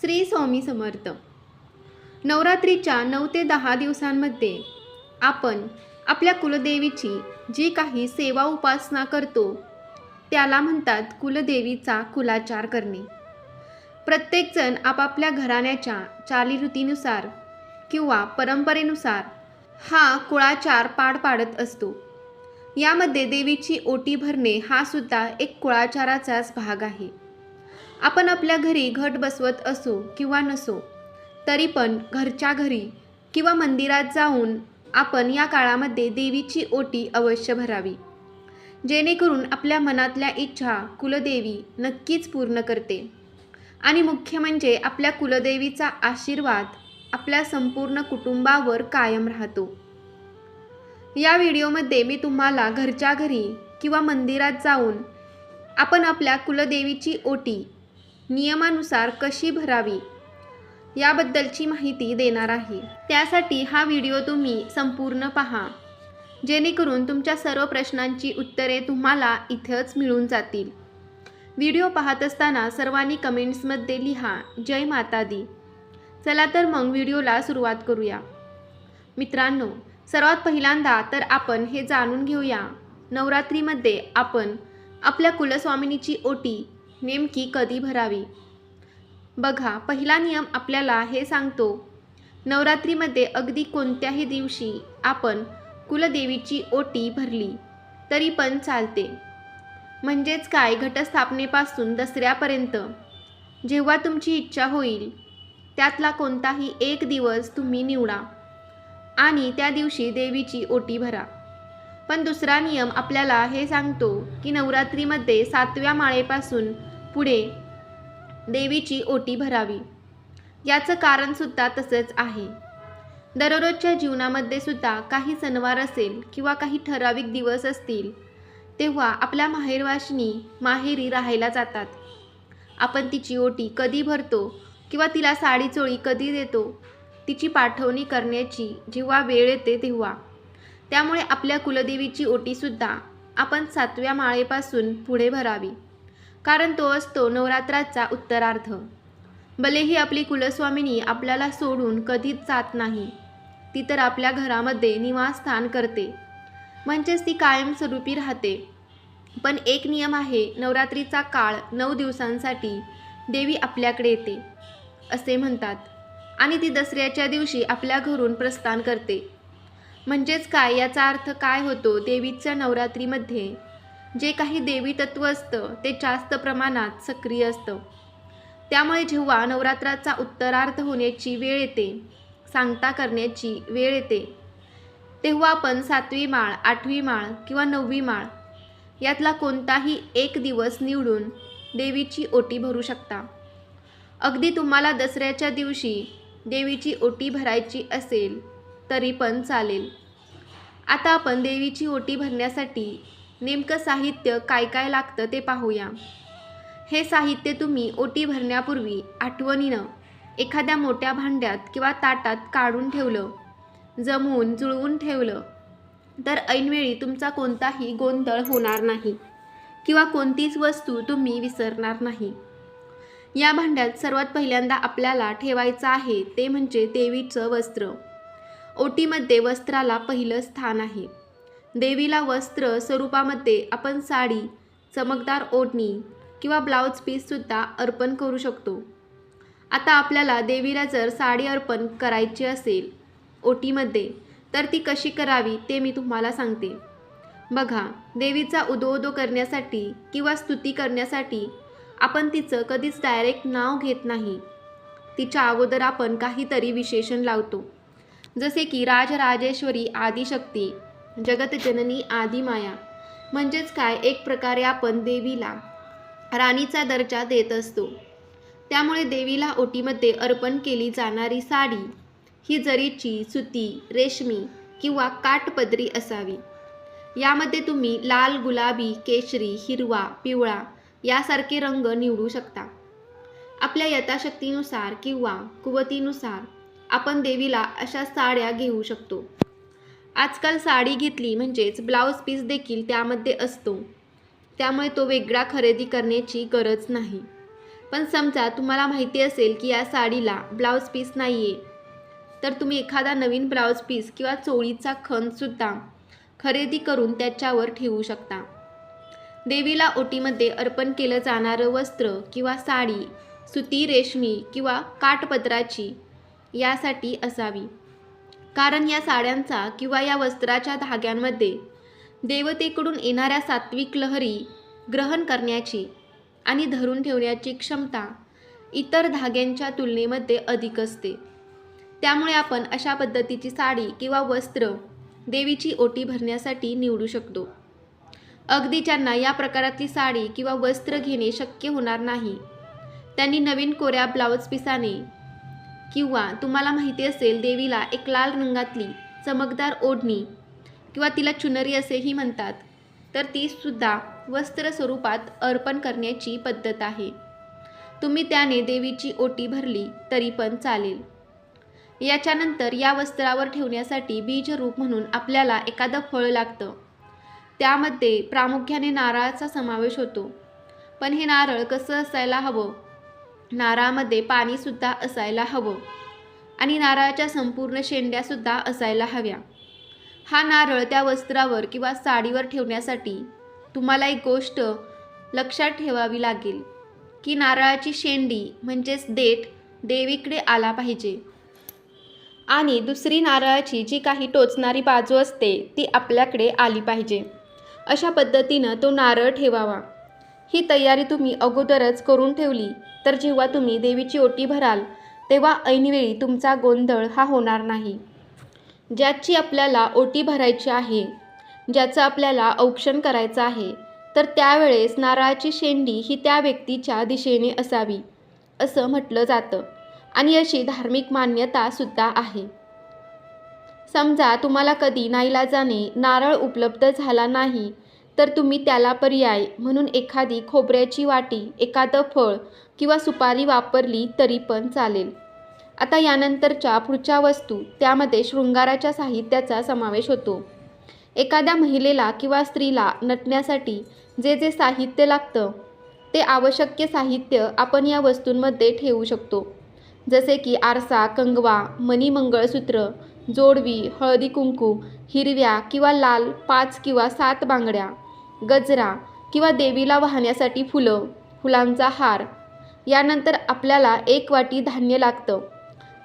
श्री स्वामी समर्थ. नवरात्रीच्या नऊ ते दहा दिवसांमध्ये आपण आपल्या कुलदेवीची जी काही सेवा उपासना करतो त्याला म्हणतात कुलदेवीचा कुलाचार करणे. प्रत्येकजण आपापल्या घराण्याच्या चालीरीतीनुसार किंवा परंपरेनुसार हा कुळाचार पाड पाडत असतो. यामध्ये देवीची ओटी भरणे हा सुद्धा एक कुळाचाराचाच भाग आहे. आपण आपल्या घरी घट बसवत असो किंवा नसो तरी पण घरच्या घरी किंवा मंदिरात जाऊन आपण या काळामध्ये देवीची ओटी अवश्य भरावी. जेणेकरून आपल्या मनातल्या इच्छा कुलदेवी नक्कीच पूर्ण करते. आणि मुख्य म्हणजे आपल्या कुलदेवीचा आशीर्वाद आपल्या संपूर्ण कुटुंबावर कायम राहतो. या व्हिडिओमध्ये मी तुम्हाला घरच्या घरी किंवा मंदिरात जाऊन आपण आपल्या कुलदेवीची ओटी नियमानुसार कशी भरावी याबद्दलची माहिती देणार आहे. त्यासाठी हा व्हिडिओ तुम्ही संपूर्ण पहा. जेणेकरून तुमच्या सर्व प्रश्नांची उत्तरे तुम्हाला इथंच मिळून जातील. व्हिडिओ पाहत असताना सर्वांनी कमेंट्समध्ये लिहा जय माता दी. चला तर मग व्हिडिओला सुरुवात करूया. मित्रांनो सर्वात पहिल्यांदा तर आपण हे जाणून घेऊया. नवरात्रीमध्ये आपण आपल्या कुलस्वामिनीची ओटी नेमकी कधी भरावी? बघा पहिला नियम आपल्याला हे सांगतो. नवरात्रीमध्ये अगदी कोणत्याही दिवशी आपण कुलदेवीची ओटी भरली तरी पण चालते. म्हणजेच काय? घटस्थापनेपासून दसऱ्यापर्यंत. जेव्हा तुमची इच्छा होईल त्यातला कोणताही एक दिवस तुम्ही निवडा आणि त्या दिवशी देवीची ओटी भरा. पण दुसरा नियम आपल्याला हे सांगतो की नवरात्रीमध्ये सातव्या माळेपासून पुढे देवीची ओटी भरावी. याचं कारणसुद्धा तसंच आहे. दररोजच्या जीवनामध्ये सुद्धा काही सणवार असेल किंवा काही ठराविक दिवस असतील तेव्हा आपल्या माहेरवाशिनी माहेरी राहायला जातात. आपण तिची ओटी कधी भरतो किंवा तिला साडी चोळी कधी देतो तिची पाठवणी करण्याची जेव्हा वेळ येते तेव्हा. त्यामुळे आपल्या कुलदेवीची ओटीसुद्धा आपण सातव्या माळेपासून पुढे भरावी. कारण तो असतो नवरात्राचा उत्तरार्ध भलेही आपली कुलस्वामिनी आपल्याला सोडून कधीच जात नाही ती तर आपल्या घरामध्ये निवासस्थान करते. म्हणजेच ती कायमस्वरूपी राहते. पण एक नियम आहे नवरात्रीचा काळ नऊ दिवसांसाठी देवी आपल्याकडे येते असे म्हणतात. आणि ती दसऱ्याच्या दिवशी आपल्या घरून प्रस्थान करते. म्हणजेच काय? याचा अर्थ काय होतो? देवीच्या नवरात्रीमध्ये जे काही देवी तत्व असतं ते जास्त प्रमाणात सक्रिय असतं. त्यामुळे जेव्हा नवरात्राचा उत्तरार्थ होण्याची वेळ येते सांगता करण्याची वेळ येते तेव्हा आपण सातवी माळ आठवी माळ किंवा नववी माळ यातला कोणताही एक दिवस निवडून देवीची ओटी भरू शकता. अगदी तुम्हाला दसऱ्याच्या दिवशी देवीची ओटी भरायची असेल तरी पण चालेल. आता आपण देवीची ओटी भरण्यासाठी नेमकं साहित्य काय काय लागतं ते पाहूया. हे साहित्य तुम्ही ओटी भरण्यापूर्वी आठवणीनं एखाद्या मोठ्या भांड्यात किंवा ताटात काढून ठेवलं जमवून जुळवून ठेवलं तर ऐनवेळी तुमचा कोणताही गोंधळ होणार नाही किंवा कोणतीच वस्तू तुम्ही विसरणार नाही. या भांड्यात सर्वात पहिल्यांदा आपल्याला ठेवायचं आहे ते म्हणजे देवीचं वस्त्र. ओटीमध्ये वस्त्राला पहिलं स्थान आहे. देवीला वस्त्र स्वरूपामध्ये आपण साडी चमकदार ओढणी किंवा ब्लाऊज पीससुद्धा अर्पण करू शकतो. आता आपल्याला देवीला जर साडी अर्पण करायची असेल ओटीमध्ये तर ती कशी करावी ते मी तुम्हाला सांगते. बघा देवीचा उदो करण्यासाठी किंवा स्तुती करण्यासाठी आपण तिचं कधीच डायरेक्ट नाव घेत नाही. तिच्या अगोदर आपण काहीतरी विशेषण लावतो. जसे की राजराजेश्वरी आदिशक्ती जगतजननी आदिमाया म्हणजेच काय? एक प्रकारे आपण देवीला राणीचा दर्जा देत असतो. त्यामुळे देवीला ओटीमध्ये अर्पण केली जाणारी साडी ही जरीची सुती रेशमी किंवा काठपदरी असावी. यामध्ये तुम्ही लाल गुलाबी केशरी हिरवा पिवळा यासारखे रंग निवडू शकता. आपल्या यथाशक्तीनुसार किंवा कुवतीनुसार आपण देवीला अशा साड्या घेऊ शकतो. आजकाल साडी घेतली म्हणजेच ब्लाऊज पीस देखील त्यामध्ये असतो. त्यामुळे तो वेगळा खरेदी करण्याची गरज नाही. पण समजा तुम्हाला माहिती असेल की या साडीला ब्लाऊज पीस नाही आहे तर तुम्ही एखादा नवीन ब्लाऊज पीस किंवा चोळीचा खणसुद्धा खरेदी करून त्याच्यावर ठेवू शकता. देवीला ओटीमध्ये अर्पण केलं जाणारं वस्त्र किंवा साडी सुती रेशमी किंवा काठपत्राची यासाठी असावी. कारण या साड्यांचा किंवा या वस्त्राच्या धाग्यांमध्ये देवतेकडून येणाऱ्या सात्विक लहरी ग्रहण करण्याची आणि धरून ठेवण्याची क्षमता इतर धाग्यांच्या तुलनेमध्ये अधिक असते. त्यामुळे आपण अशा पद्धतीची साडी किंवा वस्त्र देवीची ओटी भरण्यासाठी निवडू शकतो. अगदी ज्यांना या प्रकारातली साडी किंवा वस्त्र घेणे शक्य होणार नाही त्यांनी नवीन कोऱ्या ब्लाऊज पिसाने किंवा तुम्हाला माहिती असेल देवीला एक लाल रंगातली चमकदार ओढणी किंवा तिला चुनरी असेही म्हणतात तर तीसुद्धा वस्त्र स्वरूपात अर्पण करण्याची पद्धत आहे. तुम्ही त्याने देवीची ओटी भरली तरी पण चालेल. याच्यानंतर या वस्त्रावर ठेवण्यासाठी बीजरूप म्हणून आपल्याला एखादं फळ लागतं. त्यामध्ये प्रामुख्याने नारळाचा समावेश होतो. पण हे नारळ कसं असायला हवं? नारळामध्ये पाणीसुद्धा असायला हवं आणि नारळाच्या संपूर्ण शेंड्यासुद्धा असायला हव्या. हा नारळ त्या वस्त्रावर किंवा साडीवर ठेवण्यासाठी तुम्हाला एक गोष्ट लक्षात ठेवावी लागेल की नारळाची शेंडी म्हणजेच देठ देवीकडे आला पाहिजे. आणि दुसरी नारळाची जी काही टोचणारी बाजू असते ती आपल्याकडे आली पाहिजे. अशा पद्धतीनं तो नारळ ठेवावा. ही तयारी तुम्ही अगोदरच करून ठेवली तर जेव्हा तुम्ही देवीची ओटी भराल तेव्हा ऐनवेळी तुमचा गोंधळ हा होणार नाही. ज्याची आपल्याला ओटी भरायची आहे ज्याचं आपल्याला औक्षण करायचं आहे तर त्यावेळेस नारळाची शेंडी ही त्या व्यक्तीच्या दिशेने असावी असं म्हटलं जातं. आणि अशी धार्मिक मान्यतासुद्धा आहे. समजा तुम्हाला कधी नाईलाजाने नारळ उपलब्ध झाला नाही तर तुम्ही त्याला पर्याय म्हणून एखादी खोबऱ्याची वाटी एखादं फळ किंवा सुपारी वापरली तरी पण चालेल. आता यानंतरच्या पुढच्या वस्तू त्यामध्ये शृंगाराच्या साहित्याचा समावेश होतो. एखाद्या महिलेला किंवा स्त्रीला नटण्यासाठी जे जे साहित्य लागतं ते आवश्यक साहित्य आपण या वस्तूंमध्ये ठेवू शकतो. जसे की आरसा कंगवा मणी मंगळसूत्र जोडवी हळदी कुंकू हिरव्या किंवा लाल पाच किंवा सात बांगड्या. गजरा किंवा देवीला वाहण्यासाठी फुलं फुलांचा हार. यानंतर आपल्याला एक वाटी धान्य लागतं.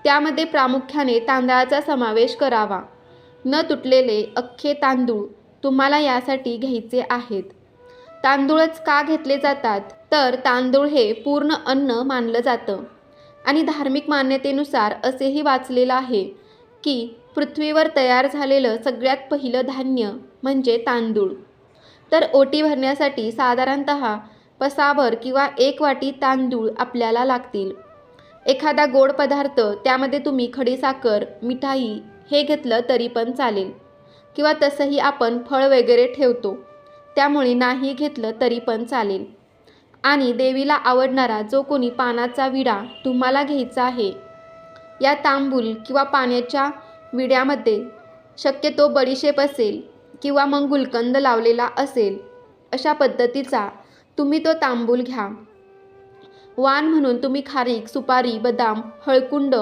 त्यामध्ये प्रामुख्याने तांदळाचा समावेश करावा. न तुटलेले अख्खे तांदूळ तुम्हाला यासाठी घ्यायचे आहेत. तांदूळच का घेतले जातात? तर तांदूळ हे पूर्ण अन्न मानलं जातं. आणि धार्मिक मान्यतेनुसार असेही वाचलेलं आहे की पृथ्वीवर तयार झालेलं सगळ्यात पहिलं धान्य म्हणजे तांदूळ. तर ओटी भरण्यासाठी साधारणत पसाभर किंवा एक वाटी तांदूळ आपल्याला लागतील. एखादा गोड पदार्थ त्यामध्ये तुम्ही खडीसाखर मिठाई हे घेतलं तरी पण चालेल. किंवा तसंही आपण फळ वगैरे ठेवतो त्यामुळे नाही घेतलं तरी पण चालेल. आणि देवीला आवडणारा जो कोणी पानाचा विडा तुम्हाला घ्यायचा आहे या तांबूल किंवा पाण्याच्या विड्यामध्ये शक्यतो बडीशेप असेल. किंवा मग गुलकंद लावलेला असेल अशा पद्धतीचा तुम्ही तो तांबूल घ्या. वाण म्हणून तुम्ही खारीक सुपारी बदाम हळकुंड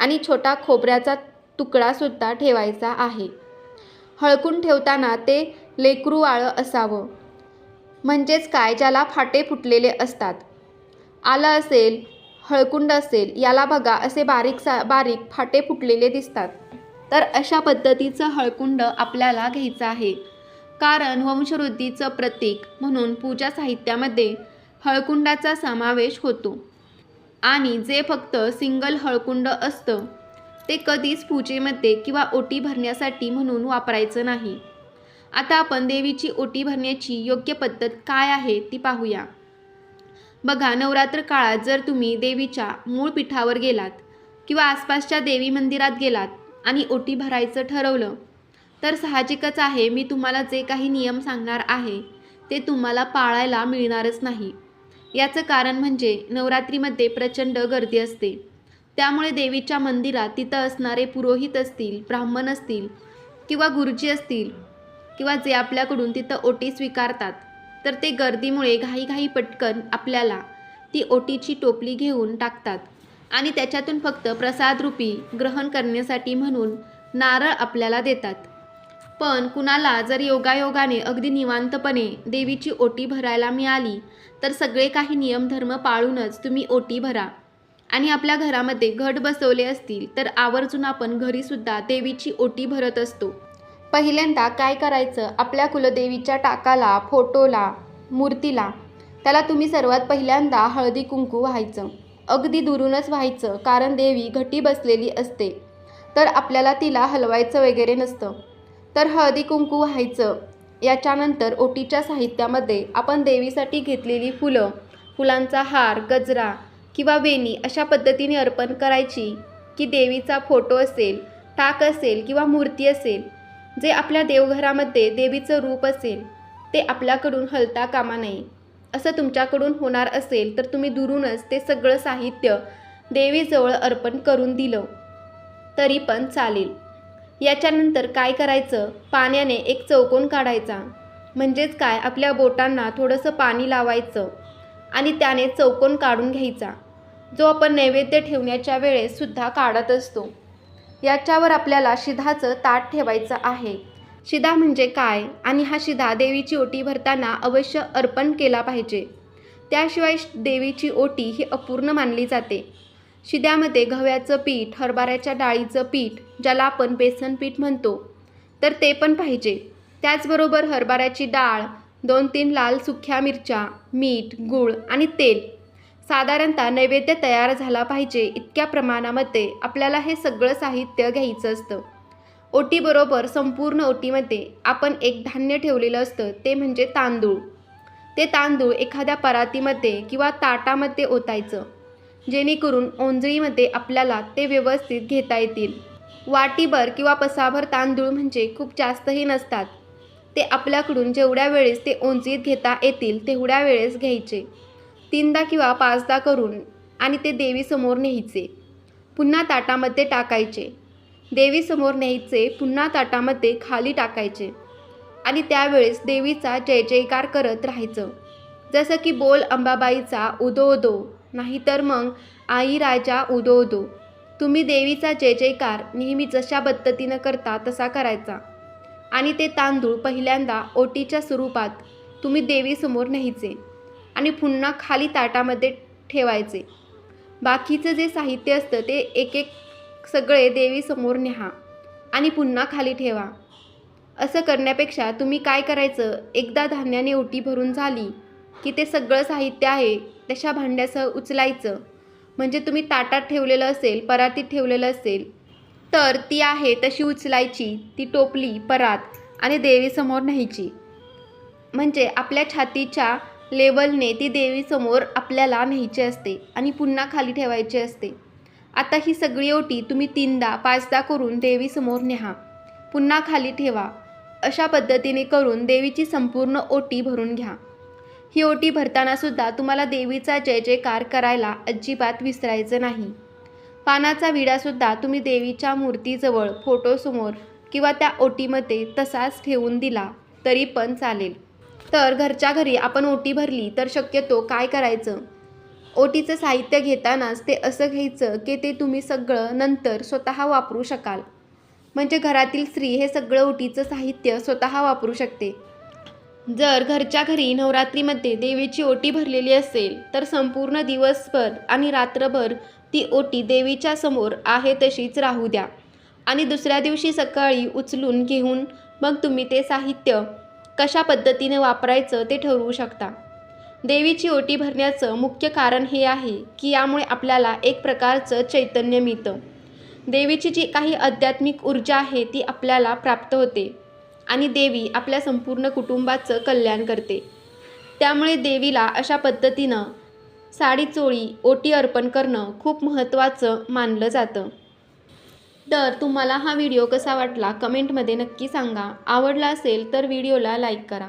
आणि छोटा खोबऱ्याचा तुकडासुद्धा ठेवायचा आहे. हळकुंड ठेवताना ते लेकरूवाळं असावं. म्हणजेच काय? ज्याला फाटे फुटलेले असतात. आलं असेल हळकुंड असेल याला बघा असे बारीक सा बारीक फाटे फुटलेले दिसतात. तर अशा पद्धतीचं हळकुंड आपल्याला घ्यायचं आहे. कारण वंशवृद्धीचं प्रतीक म्हणून पूजा साहित्यामध्ये हळकुंडाचा समावेश होतो. आणि जे फक्त सिंगल हळकुंड असतं ते कधीच पूजेमध्ये किंवा ओटी भरण्यासाठी म्हणून वापरायचं नाही. आता आपण देवीची ओटी भरण्याची योग्य पद्धत काय आहे ती पाहूया. बघा नवरात्र काळात जर तुम्ही देवीच्या मूळ पीठावर गेलात किंवा आसपासच्या देवी मंदिरात गेलात आणि ओटी भरायचं ठरवलं. तर साहजिकच आहे मी तुम्हाला जे काही नियम सांगणार आहे ते तुम्हाला पाळायला मिळणारच नाही. याचं कारण म्हणजे नवरात्रीमध्ये प्रचंड गर्दी असते. त्यामुळे देवीच्या मंदिरात तिथं असणारे पुरोहित असतील ब्राह्मण असतील किंवा गुरुजी असतील किंवा जे आपल्याकडून तिथं ओटी स्वीकारतात तर ते गर्दीमुळे घाईघाई पटकन आपल्याला ती ओटीची टोपली घेऊन टाकतात. आणि त्याच्यातून फक्त प्रसादरूपी ग्रहण करण्यासाठी म्हणून नारळ आपल्याला देतात. पण कुणाला जर योगायोगाने अगदी निवांतपणे देवीची ओटी भरायला मिळाली तर सगळे काही नियमधर्म पाळूनच तुम्ही ओटी भरा. आणि आपल्या घरामध्ये घट बसवले असतील तर आवर्जून आपण घरीसुद्धा देवीची ओटी भरत असतो. पहिल्यांदा काय करायचं? आपल्या कुलदेवीच्या टाकाला फोटोला मूर्तीला त्याला तुम्ही सर्वात पहिल्यांदा हळदी कुंकू व्हायचं. अगदी दुरूनच व्हायचं कारण देवी घटी बसलेली असते. तर आपल्याला तिला हलवायचं वगैरे नसतं. तर हळदी कुंकू व्हायचं. याच्यानंतर ओटीच्या साहित्यामध्ये आपण देवीसाठी घेतलेली फुलं फुलांचा हार गजरा किंवा वेणी अशा पद्धतीने अर्पण करायची की देवीचा फोटो असेल टाक असेल किंवा मूर्ती असेल जे आपल्या देवघरामध्ये देवीचं रूप असेल ते आपल्याकडून हलता कामा नये. असं तुमच्याकडून होणार असेल तर तुम्ही दुरूनच ते सगळं साहित्य देवीजवळ अर्पण करून दिलं. तरी पण चालेल. याच्यानंतर काय करायचं? पाण्याने एक चौकोन काढायचा. म्हणजेच काय? आपल्या बोटांना थोडंसं पाणी लावायचं आणि त्याने चौकोन काढून घ्यायचा. जो आपण नैवेद्य ठेवण्याच्या वेळेस सुद्धा काढत असतो. याच्यावर आपल्याला शिधाचं ताट ठेवायचं आहे. शिदा म्हणजे काय आणि हा शिदा देवीची ओटी भरताना अवश्य अर्पण केला पाहिजे. त्याशिवाय देवीची ओटी ही अपूर्ण मानली जाते. शिद्यामध्ये गव्याचं पीठ हरभऱ्याच्या डाळीचं पीठ ज्याला आपण बेसन पीठ म्हणतो तर ते पण पाहिजे. त्याचबरोबर हरभऱ्याची डाळ दोन तीन लाल सुख्या मिरच्या मीठ गूळ आणि तेल साधारणतः नैवेद्य तयार झाला पाहिजे इतक्या प्रमाणामध्ये आपल्याला हे सगळं साहित्य घ्यायचं असतं. ओटीबरोबर संपूर्ण ओटीमध्ये आपण एक धान्य ठेवलेलं असतं ते म्हणजे तांदूळ. ते तांदूळ एखाद्या परातीमध्ये किंवा ताटामध्ये ओतायचं जेणेकरून ओंजळीमध्ये आपल्याला ते व्यवस्थित घेता येतील. वाटीभर किंवा पसाभर तांदूळ म्हणजे खूप जास्तही नसतात. ते आपल्याकडून जेवढ्या वेळेस ते ओंजळीत घेता येतील तेवढ्या वेळेस घ्यायचे. तीनदा किंवा पाचदा करून आणि ते देवीसमोर न्यायचे. पुन्हा ताटामध्ये टाकायचे. देवीसमोर न्यायचे पुन्हा ताटामध्ये खाली टाकायचे. आणि त्यावेळेस देवीचा जय जयकार करत राहायचं. जसं की बोल अंबाबाईचा उदो उदो. नाहीतर मग आई राजा उदो उदो. तुम्ही देवीचा जय जयकार नेहमी जशा पद्धतीनं करता तसा करायचा. आणि ते तांदूळ पहिल्यांदा ओटीच्या स्वरूपात तुम्ही देवीसमोर न्यायचे. आणि पुन्हा खाली ताटामध्ये ठेवायचे. बाकीचं जे साहित्य असतं ते एक एक सगळे देवीसमोर न्या आणि पुन्हा खाली ठेवा. असं करण्यापेक्षा तुम्ही काय करायचं? एकदा धान्याने ओटी भरून झाली की ते सगळं साहित्य आहे तशा भांड्यासह उचलायचं. म्हणजे तुम्ही ताटात ठेवलेलं असेल परातीत ठेवलेलं असेल तर ती आहे तशी उचलायची ती टोपली परात आणि देवीसमोर न्यायची. म्हणजे आपल्या छातीच्या लेवलने ती देवीसमोर आपल्याला न्यायची असते आणि पुन्हा खाली ठेवायची असते. आता ही सगळी ओटी तुम्ही तीनदा पाचदा करून देवीसमोर न्या. पुन्हा खाली ठेवा. अशा पद्धतीने करून देवीची संपूर्ण ओटी भरून घ्या. ही ओटी भरतानासुद्धा तुम्हाला देवीचा जय जयकार करायला अजिबात विसरायचं नाही. पानाचा विडासुद्धा तुम्ही देवीच्या मूर्तीजवळ फोटोसमोर किंवा त्या ओटीमध्ये तसाच ठेवून दिला तरी पण चालेल. तर घरच्या घरी आपण ओटी भरली तर शक्यतो काय करायचं? ओटीचं साहित्य घेतानाच ते असं घ्यायचं की ते तुम्ही सगळं नंतर स्वतः वापरू शकाल. म्हणजे घरातील स्त्री हे सगळं ओटीचं साहित्य स्वतः वापरू शकते. जर घरच्या घरी नवरात्रीमध्ये देवीची ओटी भरलेली असेल तर संपूर्ण दिवसभर आणि रात्रभर ती ओटी देवीच्या समोर आहे तशीच राहू द्या. आणि दुसऱ्या दिवशी सकाळी उचलून घेऊन मग तुम्ही ते साहित्य कशा पद्धतीने वापरायचं ते ठरवू शकता. देवीची ओटी भरण्याचं मुख्य कारण हे आहे की यामुळे आपल्याला एक प्रकारचं चैतन्य मिळतं. देवीची जी काही आध्यात्मिक ऊर्जा आहे ती आपल्याला प्राप्त होते आणि देवी आपल्या संपूर्ण कुटुंबाचं कल्याण करते. त्यामुळे देवीला अशा पद्धतीनं साडी चोळी ओटी अर्पण करणं खूप महत्त्वाचं मानलं जातं. तर तुम्हाला हा व्हिडिओ कसा वाटला कमेंटमध्ये नक्की सांगा. आवडला असेल तर व्हिडिओला लाईक करा.